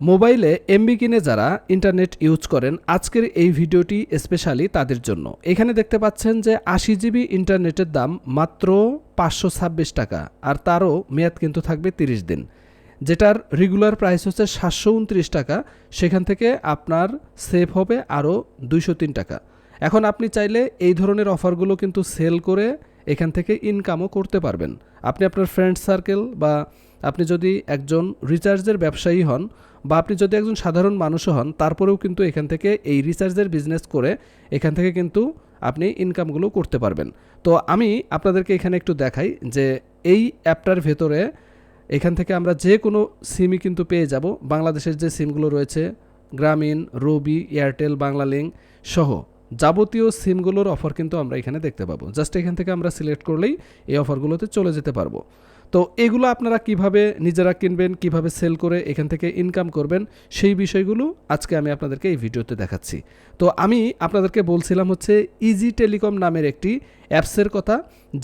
মোবাইলে এমবি কিনে যারা ইন্টারনেট ইউজ করেন, আজকের এই ভিডিওটি স্পেশালি তাদের জন্য। এখানে দেখতে পাচ্ছেন যে আশি জিবি ইন্টারনেটের দাম মাত্র পাঁচশো ছাব্বিশ টাকা, আর তারও মেয়াদ কিন্তু থাকবে তিরিশ দিন। যেটার রেগুলার প্রাইস হচ্ছে সাতশো উনত্রিশ টাকা, সেখান থেকে আপনার সেভ হবে আরও দুইশো তিন টাকা। এখন আপনি চাইলে এই ধরনের অফারগুলো কিন্তু সেল করে এখান থেকে ইনকামও করতে পারবেন। আপনি আপনার ফ্রেন্ড সার্কেল বা আপনি যদি একজন রিচার্জের ব্যবসায়ী হন বা আপনি যদি একজন সাধারণ মানুষও হন, তারপরেও কিন্তু এখান থেকে এই রিচার্জের বিজনেস করে এখান থেকে কিন্তু আপনি ইনকামগুলো করতে পারবেন। তো আমি আপনাদেরকে এখানে একটু দেখাই যে এই অ্যাপটার ভেতরে এখান থেকে আমরা যে কোনো সিমই কিন্তু পেয়ে যাব। বাংলাদেশের যে সিমগুলো রয়েছে গ্রামীণ রবি এয়ারটেল বাংলালিংক সহ যাবতীয় সিমগুলোর অফার কিন্তু আমরা এখানে দেখতে পাবো। জাস্ট এখান থেকে আমরা সিলেক্ট করলেই এই অফারগুলোতে চলে যেতে পারব। তো এগুলো আপনারা কীভাবে নিজেরা কিনবেন, কীভাবে সেল করে এখান থেকে ইনকাম করবেন, সেই বিষয়গুলো আজকে আমি আপনাদেরকে এই ভিডিওতে দেখাচ্ছি। তো আমি আপনাদেরকে বলছিলাম হচ্ছে ইজি টেলিকম নামের একটি অ্যাপসের কথা,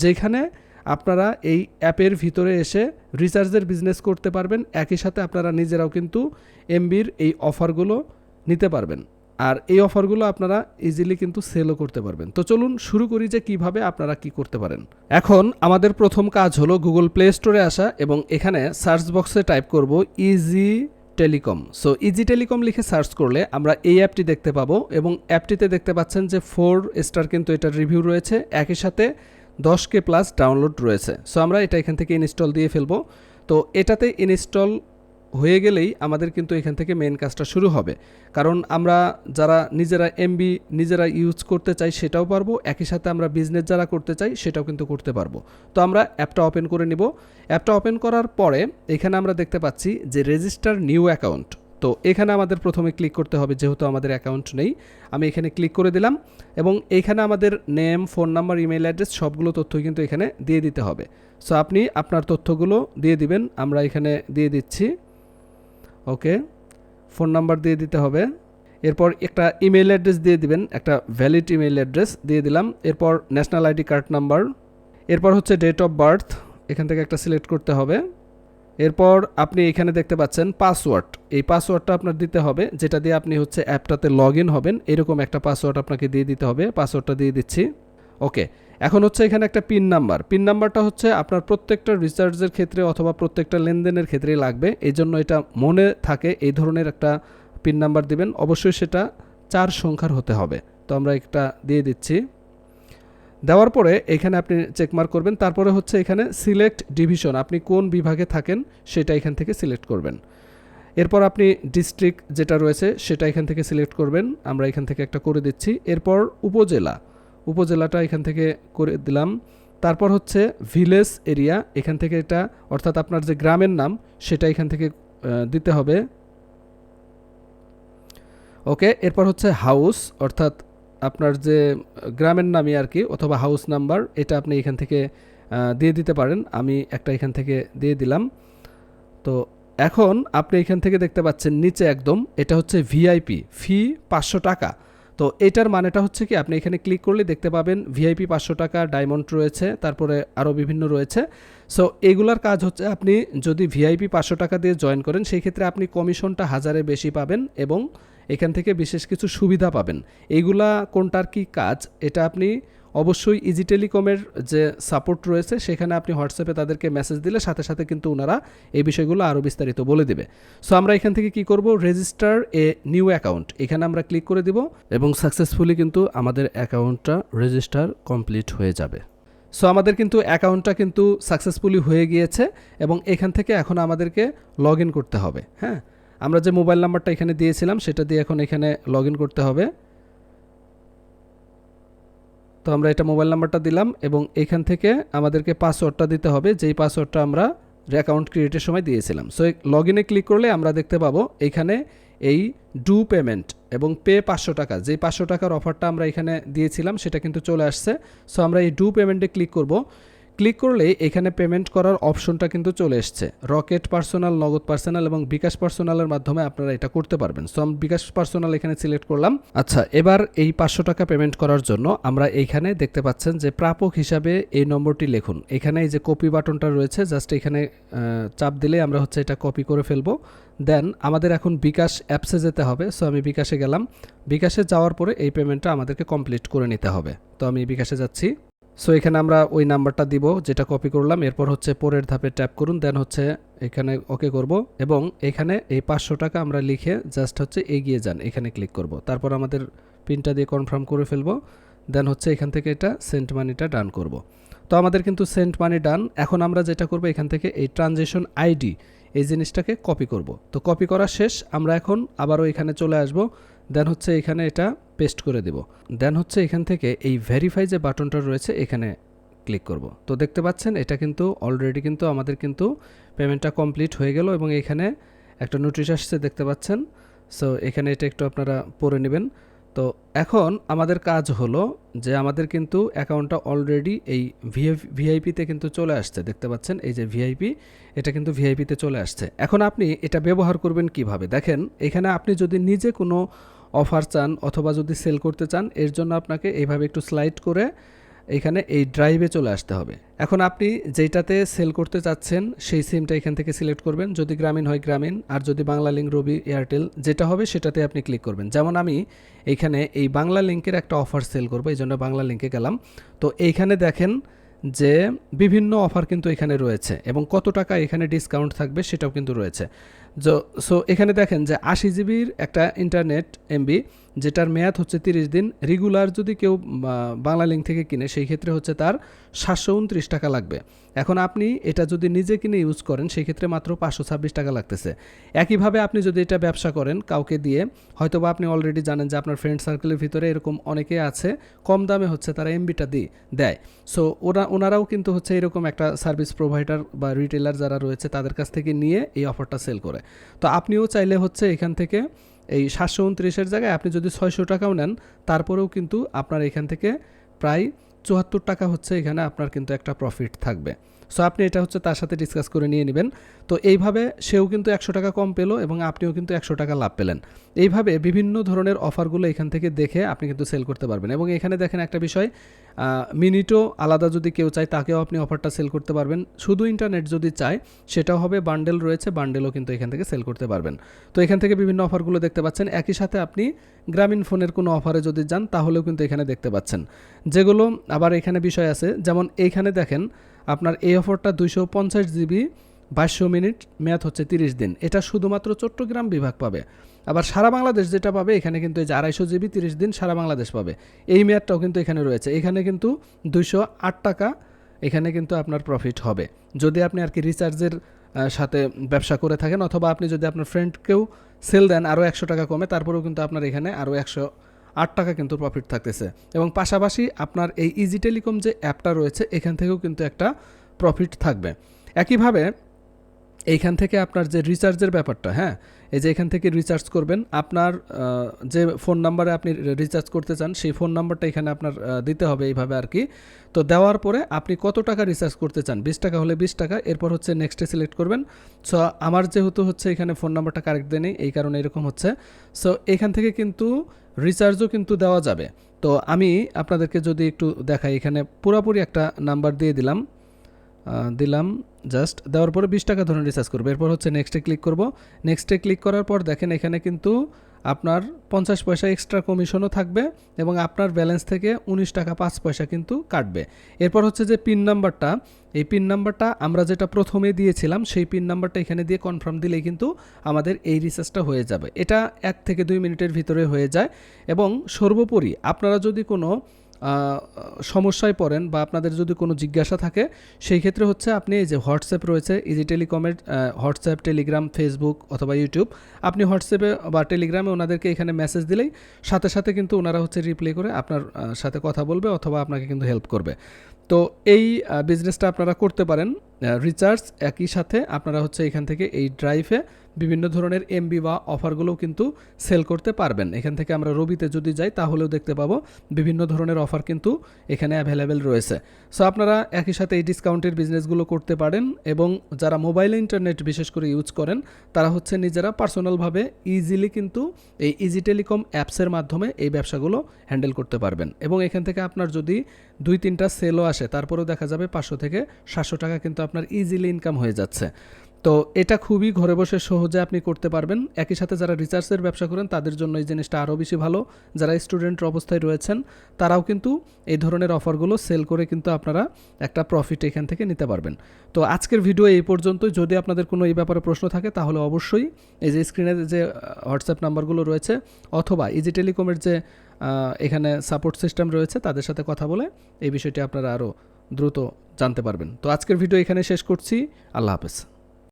যেখানে আপনারা এই অ্যাপের ভিতরে এসে রিচার্জের বিজনেস করতে পারবেন, একই সাথে আপনারা নিজেরাও কিন্তু এমবির এই অফারগুলো নিতে পারবেন। আর এই অফারগুলো আপনারা ইজিলি কিন্তু সেলও করতে পারবেন। তো চলুন শুরু করি যে কীভাবে আপনারা কি করতে পারেন। এখন আমাদের প্রথম কাজ হলো গুগল প্লে স্টোরে আসা এবং এখানে সার্চ বক্সে টাইপ করব easy telecom so easy telecom লিখে সার্চ করলে আমরা এই অ্যাপটি দেখতে পাবো এবং অ্যাপটিতে দেখতে পাচ্ছেন যে ফোর স্টার কিন্তু এটার রিভিউ রয়েছে, একই সাথে দশ কে প্লাস ডাউনলোড রয়েছে। সো আমরা এটা এখান থেকে ইনস্টল দিয়ে ফেলব। তো এটাতে ইনস্টল হয়ে গেলেই আমাদের কিন্তু এখান থেকে মেন কাজটা শুরু হবে। কারণ আমরা যারা নিজেরা এমবি নিজেরা ইউজ করতে চাই সেটাও পারব, একই সাথে আমরা বিজনেস যারা করতে চাই সেটাও কিন্তু করতে পারব। তো আমরা অ্যাপটা ওপেন করে নিব। অ্যাপটা ওপেন করার পরে এখানে আমরা দেখতে পাচ্ছি যে রেজিস্টার নিউ অ্যাকাউন্ট তো এখানে আমাদের প্রথমে ক্লিক করতে হবে, যেহেতু আমাদের অ্যাকাউন্ট নেই। আমি এখানে ক্লিক করে দিলাম এবং এইখানে আমাদের name phone number email address সবগুলো তথ্য কিন্তু এখানে দিয়ে দিতে হবে। সো আপনি আপনার তথ্যগুলো দিয়ে দিবেন, আমরা এখানে দিয়ে দিচ্ছি। ওকে? ফোন নাম্বার দিয়ে দিতে হবে। এরপর একটা ইমেল অ্যাড্রেস দিয়ে দিবেন, একটা ভ্যালিড ইমেল অ্যাড্রেস দিয়ে দিলাম। এরপর ন্যাশনাল আইডি কার্ড নাম্বার এরপর হচ্ছে ডেট অফ বার্থ এখান থেকে একটা সিলেক্ট করতে হবে। এরপর আপনি এখানে দেখতে পাচ্ছেন পাসওয়ার্ড এই পাসওয়ার্ডটা আপনার দিতে হবে, যেটা দিয়ে আপনি হচ্ছে অ্যাপটাতে লগ হবেন, এরকম একটা পাসওয়ার্ড আপনাকে দিয়ে দিতে হবে পাসওয়ার্ডটা দিয়ে দিচ্ছি। ওকে এখন হচ্ছে এখানে একটা পিন নাম্বার পিন নাম্বারটা হচ্ছে আপনার প্রত্যেকটা রিচার্জের ক্ষেত্রে অথবা প্রত্যেকটা লেনদেনের ক্ষেত্রেই লাগবে। এই জন্য এটা মনে থাকে, এই ধরনের একটা পিন নাম্বার দিবেন। অবশ্যই সেটা চার সংখ্যার হতে হবে। তো আমরা একটা দিয়ে দিচ্ছি। দেওয়ার পরে এখানে আপনি চেকমার্ক করবেন। তারপরে হচ্ছে এখানে সিলেক্ট ডিভিশন আপনি কোন বিভাগে থাকেন সেটা এখান থেকে সিলেক্ট করবেন। এরপর আপনি ডিস্ট্রিক্ট যেটা রয়েছে সেটা এখান থেকে সিলেক্ট করবেন। আমরা এখান থেকে একটা করে দিচ্ছি। এরপর উপজেলা। উপজেলাটা এখান থেকে করে দিলাম। তারপর হচ্ছে ভিলেজ এরিয়া, এখান থেকে এটা, অর্থাৎ আপনার যে গ্রামের নাম, সেটা এখান থেকে দিতে হবে। ওকে, এরপর হচ্ছে হাউস, অর্থাৎ আপনার যে গ্রামের নামই আর কি, অথবা হাউস নাম্বার, এটা আপনি এখান থেকে দিয়ে দিতে পারেন। আমি একটা এখান থেকে দিয়ে দিলাম। তো এখন আপনি এখান থেকে দেখতে পাচ্ছেন নিচে একদম, এটা হচ্ছে ভিআইপি, ফি পাঁচশো টাকা। তো এটার মানেটা হচ্ছে কি, আপনি এখানে ক্লিক করলে দেখতে পাবেন ভিআইপি পাঁচশো টাকা ডায়মন্ড রয়েছে, তারপরে আরও বিভিন্ন রয়েছে। সো এগুলার কাজ হচ্ছে আপনি যদি ভিআইপি পাঁচশো টাকা দিয়ে জয়েন করেন, সেই ক্ষেত্রে আপনি কমিশনটা হাজারে বেশি পাবেন এবং এখান থেকে বিশেষ কিছু সুবিধা পাবেন। এগুলা কোনটার কি কাজ, এটা আপনি অবশ্যই ইজি টেলিকমের যে সাপোর্ট রয়েছে, সেখানে আপনি হোয়াটসঅ্যাপে তাদেরকে মেসেজ দিলে সাথে সাথে কিন্তু ওনারা এই বিষয়গুলো আরও বিস্তারিত বলে দিবে। সো আমরা এখান থেকে কি করব? রেজিস্টার এ নিউ অ্যাকাউন্ট এখানে আমরা ক্লিক করে দিব এবং সাকসেসফুলি কিন্তু আমাদের অ্যাকাউন্টটা রেজিস্টার কমপ্লিট হয়ে যাবে। সো আমাদের কিন্তু অ্যাকাউন্টটা কিন্তু সাকসেসফুলি হয়ে গিয়েছে এবং এখান থেকে এখন আমাদেরকে লগ করতে হবে। হ্যাঁ? আমরা যে মোবাইল নাম্বারটা এখানে দিয়েছিলাম, সেটা দিয়ে এখন এখানে লগ করতে হবে। তো আমরা এটা মোবাইল নাম্বারটা দিলাম এবং এখান থেকে আমাদেরকে পাসওয়ার্ডটা দিতে হবে, যেই পাসওয়ার্ডটা আমরা অ্যাকাউন্ট ক্রিয়েটের সময় দিয়েছিলাম। সো লগ ইনে ক্লিক করলে আমরা দেখতে পাবো এখানে এই ডু পেমেন্ট এবং পে পাঁচশো টাকা। যে পাঁচশো টাকার অফারটা আমরা এখানে দিয়েছিলাম সেটা কিন্তু চলে আসছে। সো আমরা এই ডু পেমেন্টে ক্লিক করব। ক্লিক করলেই এখানে পেমেন্ট করার অপশনটা কিন্তু চলে এসছে। রকেট পার্সোনাল, নগদ পার্সোনাল এবং বিকাশ পার্সোনালের মাধ্যমে আপনারা এটা করতে পারবেন। সো, আমি বিকাশ পার্সোনাল এখানে সিলেক্ট করলাম। আচ্ছা এবার এই পাঁচশো টাকা পেমেন্ট করার জন্য আমরা এইখানে দেখতে পাচ্ছেন যে প্রাপক হিসাবে এই নম্বরটি লিখুন। এখানে এই যে কপি বাটনটা রয়েছে, জাস্ট এখানে চাপ দিলে আমরা হচ্ছে এটা কপি করে ফেলব। দেন, আমাদের এখন বিকাশ অ্যাপসে যেতে হবে। সো, আমি বিকাশে গেলাম। বিকাশে যাওয়ার পরে এই পেমেন্টটা আমাদেরকে কমপ্লিট করে নিতে হবে। তো, আমি বিকাশে যাচ্ছি। সো এখানে আমরা ওই নাম্বারটা দিব, যেটা কপি করলাম, এরপর হচ্ছে পরের ধাপে ট্যাপ করুন দেন হচ্ছে এখানে ওকে করব, এবং এখানে এই পাঁচশো টাকা আমরা লিখে জাস্ট হচ্ছে এগিয়ে যান, এখানে ক্লিক করব। তারপর আমাদের পিনটা দিয়ে কনফার্ম করে ফেলব দেন হচ্ছে এখান থেকে এটা সেন্ট মানিটা ডান করব। তো আমাদের কিন্তু সেন্ট মানি ডান এখন আমরা যেটা করব এখান থেকে এই ট্রানজেকশন আইডি এই জিনিসটাকে কপি করব। তো কপি করা শেষ, আমরা এখন আবারও এখানে চলে আসব দেন হচ্ছে এখানে এটা পেস্ট করে দেব। দেন হচ্ছে এখান থেকে এই ভেরিফাই যে বাটনটা রয়েছে, এখানে ক্লিক করব। তো দেখতে পাচ্ছেন, এটা কিন্তু অলরেডি কিন্তু আমাদের কিন্তু পেমেন্টটা কমপ্লিট হয়ে গেল এবং এখানে একটা নোটিশ আসছে, দেখতে পাচ্ছেন? সো এখানে এটা একটু আপনারা পড়ে নেবেন। তো এখন আমাদের কাজ হলো যে আমাদের কিন্তু অ্যাকাউন্টটা অলরেডি এই ভিআইপিতে কিন্তু চলে আসছে, দেখতে পাচ্ছেন? এই যে ভিআইপি এটা কিন্তু ভিআইপিতে চলে আসছে। এখন আপনি এটা ব্যবহার করবেন কীভাবে? দেখেন, এখানে আপনি যদি নিজে কোনো অফার চান অথবা যদি সেল করতে চান, এর জন্য আপনাকে এইভাবে একটু স্লাইড করে এখানে এই ড্রাইভে চলে আসতে হবে। এখন আপনি যেটাতে সেল করতে চাচ্ছেন, সেই সিমটা এখান থেকে সিলেক্ট করবেন। যদি গ্রামীণ হয় গ্রামীণ, আর যদি বাংলা লিঙ্ক রবি এয়ারটেল, যেটা হবে সেটাতে আপনি ক্লিক করবেন। যেমন আমি এইখানে এই বাংলা লিঙ্কের একটা অফার সেল করব, এই জন্য বাংলা লিঙ্কে গেলাম। তো এইখানে দেখেন যে বিভিন্ন অফার কিন্তু এখানে রয়েছে এবং কত টাকা এখানে ডিসকাউন্ট থাকবে সেটাও কিন্তু রয়েছে। সো এখানে দেখেন যে আশি জিবির একটা ইন্টারনেট এমবি যেটার মেয়াদ হচ্ছে তিরিশ দিন। রেগুলার যদি কেউ বাংলা লিঙ্ক থেকে কিনে, সেই ক্ষেত্রে হচ্ছে তার সাতশো উনত্রিশ টাকা লাগবে। এখন আপনি এটা যদি নিজে কিনে ইউজ করেন, সেই ক্ষেত্রে মাত্র পাঁচশো ছাব্বিশ টাকা লাগতেছে। একইভাবে আপনি যদি এটা ব্যবসা করেন, কাউকে দিয়ে, হয়তোবা আপনি অলরেডি জানেন যে আপনার ফ্রেন্ড সার্কেলের ভিতরে এরকম অনেকে আছে, কম দামে হচ্ছে তারা এমবিটা দিয়ে দেয়। সো ওরা, ওনারাও কিন্তু হচ্ছে এরকম একটা সার্ভিস প্রোভাইডার বা রিটেলার যারা রয়েছে, তাদের কাছ থেকে নিয়ে এই অফারটা সেল করে। তো আপনিও চাইলে হচ্ছে এখান থেকে এই সাতশো উনত্রিশের জায়গায় আপনি যদি ছয়শো টাকাও নেন, তারপরেও কিন্তু আপনার এখান থেকে প্রায় চুয়াত্তর টাকা হচ্ছে এখানে আপনার কিন্তু একটা প্রফিট থাকবে। সো আপনি এটা হচ্ছে তার সাথে ডিসকাস করে নিয়ে নেবেন। তো এইভাবে সেও কিন্তু একশো টাকা কম পেল এবং আপনিও কিন্তু একশো টাকা লাভ পেলেন। এইভাবে বিভিন্ন ধরনের অফারগুলো এখান থেকে দেখে আপনি কিন্তু সেল করতে পারবেন। এবং এখানে দেখেন একটা বিষয় মিনিটও আলাদা যদি কেউ চায়, তাকেও আপনি অফারটা সেল করতে পারবেন। শুধু ইন্টারনেট যদি চায়, সেটাও হবে, বান্ডেল রয়েছে, বান্ডেলও কিন্তু এখান থেকে সেল করতে পারবেন। তো এখান থেকে বিভিন্ন অফারগুলো দেখতে পাচ্ছেন। একই সাথে আপনি গ্রামীণ ফোনের কোনো অফারে যদি যান, তাহলেও কিন্তু এখানে দেখতে পাচ্ছেন। যেগুলো আবার এখানে বিষয় আছে, যেমন এইখানে দেখেন, আপনার এই অফারটা দুইশো পঞ্চাশ জিবি বাইশশো মিনিট মেয়াদ হচ্ছে তিরিশ দিন। এটা শুধুমাত্র চট্টগ্রাম বিভাগ পাবে। আবার সারা বাংলাদেশ যেটা পাবে, এখানে কিন্তু এই যে আড়াইশো জিবি, তিরিশ দিন সারা বাংলাদেশ পাবে। এই মেয়াদটাও কিন্তু এখানে রয়েছে। এখানে কিন্তু দুইশো আট টাকা এখানে কিন্তু আপনার প্রফিট হবে। যদি আপনি আর কি রিচার্জের সাথে ব্যবসা করে থাকেন অথবা আপনি যদি আপনার ফ্রেন্ডকেও সেল দেন আরও একশো টাকা কমে, তারপরেও কিন্তু আপনার এখানে আরও একশো আট টাকা কিন্তু প্রফিট থাকতেছে। এবং পাশাপাশি আপনার এই ইজি টেলিকম যে অ্যাপটা রয়েছে, এখান থেকেও কিন্তু একটা প্রফিট থাকবে। একইভাবে এইখান থেকে আপনার যে রিচার্জের ব্যাপারটা হ্যাঁ? এই যে এখান থেকে রিচার্জ করবেন, আপনার যে ফোন নাম্বারে আপনি রিচার্জ করতে চান, সেই ফোন নাম্বারটা এখানে আপনার দিতে হবে এইভাবে আর কি। তো দেওয়ার পরে আপনি কত টাকা রিচার্জ করতে চান? বিশ টাকা হলে বিশ টাকা, এরপর হচ্ছে নেক্সটে সিলেক্ট করবেন। সো আমার যেহেতু হচ্ছে এখানে ফোন নাম্বারটা কারেক্ট দেয়নি, এই কারণে এরকম হচ্ছে। সো এখান থেকে কিন্তু রিচার্জও কিন্তু দেওয়া যাবে। তো আমি আপনাদেরকে যদি একটু দেখাই, এখানে পুরোপুরি একটা নাম্বার দিয়ে দিলাম। দিলাম। জাস্ট দেওয়ার পরে বিশ টাকা ধরুন রিচার্জ করব। এরপর হচ্ছে নেক্সটে ক্লিক করব। নেক্সটে ক্লিক করার পর দেখেন এখানে কিন্তু আপনার পঞ্চাশ পয়সা এক্সট্রা কমিশনও থাকবে এবং আপনার ব্যালেন্স থেকে উনিশ টাকা পাঁচ পয়সা কিন্তু কাটবে। এরপর হচ্ছে যে পিন নাম্বারটা এই পিন নাম্বারটা আমরা যেটা প্রথমে দিয়েছিলাম, সেই পিন নাম্বারটা এখানে দিয়ে কনফার্ম দিলেই কিন্তু আমাদের এই রিচার্জটা হয়ে যাবে। এটা এক থেকে দুই মিনিটের ভিতরে হয়ে যায়। এবং সর্বোপরি আপনারা যদি কোনো সমস্যায় পড়েন বা আপনাদের যদি কোনো জিজ্ঞাসা থাকে, সেই ক্ষেত্রে হচ্ছে আপনি এই যে হোয়াটসঅ্যাপ রয়েছে ইজি টেলিকমের হোয়াটসঅ্যাপ, টেলিগ্রাম, ফেসবুক অথবা ইউটিউব, আপনি হোয়াটসঅ্যাপে বা টেলিগ্রামে ওনাদেরকে এখানে মেসেজ দিলেই সাথে সাথে কিন্তু ওনারা হচ্ছে রিপ্লে করে আপনার সাথে কথা বলবে অথবা আপনাকে কিন্তু হেল্প করবে। তো এই বিজনেসটা আপনারা করতে পারেন রিচার্জ একই সাথে আপনারা হচ্ছে এখান থেকে এই ড্রাইভে বিভিন্ন ধরনের এমবি বা অফারগুলোও কিন্তু সেল করতে পারবেন। এখান থেকে আমরা রবিতে যদি যাই, তাহলেও দেখতে পাবো বিভিন্ন ধরনের অফার কিন্তু এখানে অ্যাভেলেবেল রয়েছে। সো আপনারা একই সাথে এই ডিসকাউন্টের বিজনেসগুলো করতে পারেন এবং যারা মোবাইল ইন্টারনেট বিশেষ করে ইউজ করেন, তারা হচ্ছে নিজেরা পার্সোনালভাবে ইজিলি কিন্তু এই ইজি টেলিকম অ্যাপসের মাধ্যমে এই ব্যবসাগুলো হ্যান্ডেল করতে পারবেন। এবং এখান থেকে আপনার যদি দুই তিনটা সেলও আসে, তারপরেও দেখা যাবে পাঁচশো থেকে সাতশো টাকা কিন্তু আপনার ইজিলি ইনকাম হয়ে যাচ্ছে। তো এটা খুবই ঘরে বসে সহজে আপনি করতে পারবেন। একই সাথে যারা রিচার্জের ব্যবসা করেন, তাদের জন্য এই জিনিসটা আরও বেশি ভালো। যারা স্টুডেন্ট অবস্থায় রয়েছেন, তারাও কিন্তু এই ধরনের অফারগুলো সেল করে কিন্তু আপনারা একটা প্রফিট এখান থেকে নিতে পারবেন। তো আজকের ভিডিও এই পর্যন্তই। যদি আপনাদের কোনো এই ব্যাপারে প্রশ্ন থাকে, তাহলে অবশ্যই এই যে স্ক্রিনে যে হোয়াটসঅ্যাপ নাম্বারগুলো রয়েছে, অথবা ইজি টেলিকমের যে এখানে সাপোর্ট সিস্টেম রয়েছে, তাদের সাথে কথা বলে এই বিষয়টি আপনারা আরও দ্রুত জানতে পারবেন। তো আজকের ভিডিও এখানে শেষ করছি। আল্লাহ হাফেজ।